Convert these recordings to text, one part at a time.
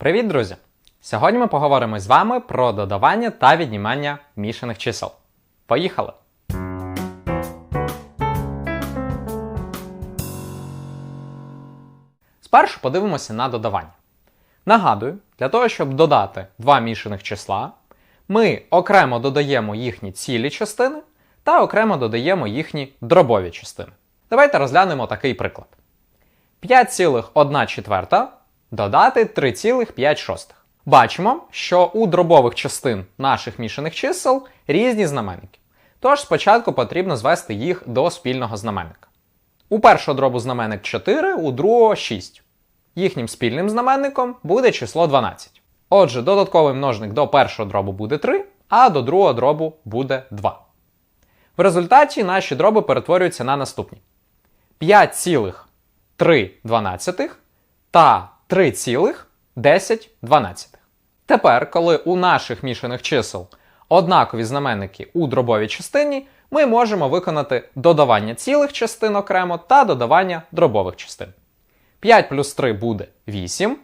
Привіт, друзі! Сьогодні ми поговоримо з вами про додавання та віднімання мішаних чисел. Поїхали! Спершу подивимося на додавання. Нагадую, для того, щоб додати два мішаних числа, ми окремо додаємо їхні цілі частини та окремо додаємо їхні дробові частини. Давайте розглянемо такий приклад. 5,1 четверта додати 3,5. Бачимо, що у дробових частин наших мішаних чисел різні знаменники. Тож спочатку потрібно звести їх до спільного знаменника. У першого дробу знаменник 4, у другого 6. Їхнім спільним знаменником буде число 12. Отже, додатковий множник до першого дробу буде 3, а до другого дробу буде 2. В результаті наші дроби перетворюються на наступні: 5,3 та 3,10. Тепер, коли у наших мішаних чисел однакові знаменники у дробовій частині, ми можемо виконати додавання цілих частин окремо та додавання дробових частин. 5 плюс 3 буде 8.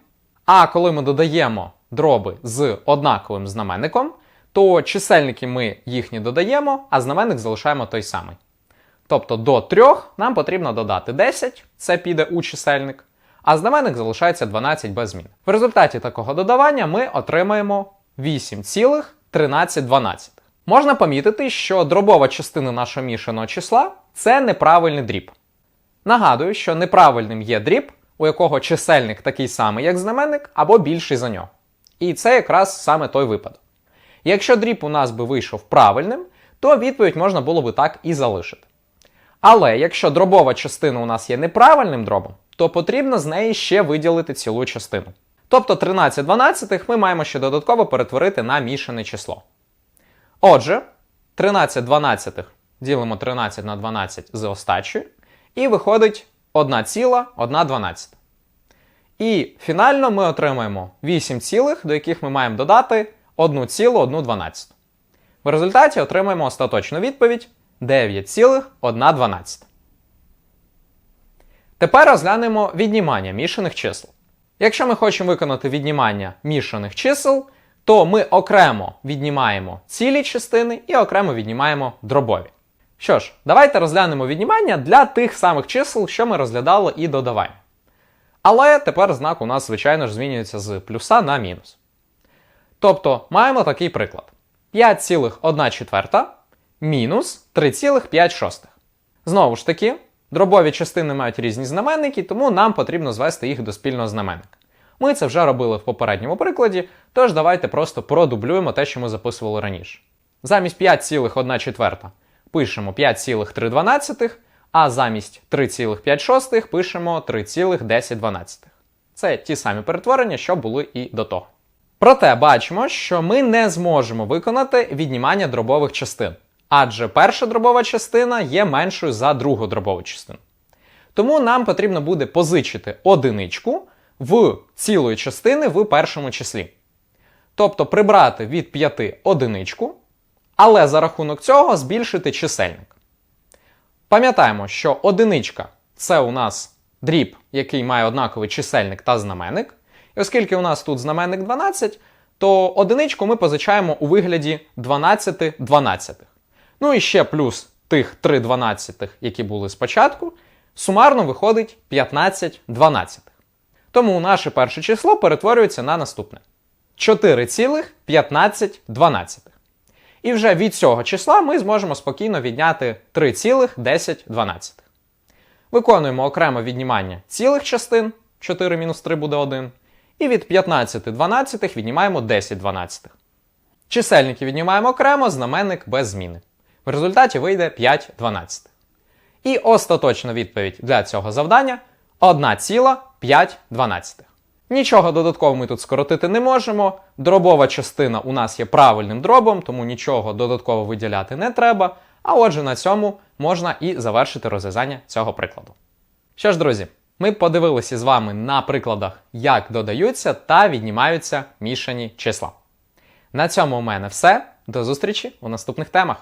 А коли ми додаємо дроби з однаковим знаменником, то чисельники ми їхні додаємо, а знаменник залишаємо той самий. Тобто до 3 нам потрібно додати 10, це піде у чисельник, а знаменник залишається 12 без змін. В результаті такого додавання ми отримаємо 8,13. Можна помітити, що дробова частина нашого мішаного числа це неправильний дріб. Нагадую, що неправильним є дріб, у якого чисельник такий самий, як знаменник, або більший за нього. І це якраз саме той випадок. Якщо дріб у нас би вийшов правильним, то відповідь можна було би так і залишити. Але якщо дробова частина у нас є неправильним дробом, то потрібно з неї ще виділити цілу частину. Тобто 13 дванадцятих ми маємо ще додатково перетворити на мішане число. Отже, 13 дванадцятих ділимо 13 на 12 з остачею, і виходить 1,1 І фінально ми отримаємо 8 цілих, до яких ми маємо додати 1,1. В результаті отримаємо остаточну відповідь 9,1. Тепер розглянемо віднімання мішаних чисел. Якщо ми хочемо виконати віднімання мішаних чисел, то ми окремо віднімаємо цілі частини і окремо віднімаємо дробові. Що ж, давайте розглянемо віднімання для тих самих чисел, що ми розглядали і додавання. Але тепер знак у нас, звичайно ж, змінюється з плюса на мінус. Тобто маємо такий приклад: 5,1 четверта мінус 3,5. Знову ж таки, дробові частини мають різні знаменники, тому нам потрібно звести їх до спільного знаменника. Ми це вже робили в попередньому прикладі, тож давайте просто продублюємо те, що ми записували раніше. Замість 5,1 четверта пишемо 5,3, а замість 3,5 пишемо 3,10. Це ті самі перетворення, що були і до того. Проте бачимо, що ми не зможемо виконати віднімання дробових частин, адже перша дробова частина є меншою за другу дробову частину. Тому нам потрібно буде позичити одиничку в цілої частини в першому числі. Тобто прибрати від 5 одиничку, але за рахунок цього збільшити чисельник. Пам'ятаємо, що одиничка це у нас дріб, який має однаковий чисельник та знаменник. І оскільки у нас тут знаменник 12, то одиничку ми позичаємо у вигляді 12 дванадцятих. Ну і ще плюс тих 3 дванадцятих, які були спочатку, сумарно виходить 15 дванадцятих. Тому наше перше число перетворюється на наступне: 4,15. І вже від цього числа ми зможемо спокійно відняти 3,10. Виконуємо окремо віднімання цілих частин, 4 мінус 3 буде 1. І від 15 дванадцятих віднімаємо 10 дванадцятих. Чисельники віднімаємо окремо, знаменник без зміни. В результаті вийде 5 дванадцятих. І остаточна відповідь для цього завдання 1,5 дванадцятих. Нічого додатково ми тут скоротити не можемо. Дробова частина у нас є правильним дробом, тому нічого додатково виділяти не треба. А отже, на цьому можна і завершити розв'язання цього прикладу. Що ж, друзі, ми подивилися з вами на прикладах, як додаються та віднімаються мішані числа. На цьому у мене все. До зустрічі у наступних темах.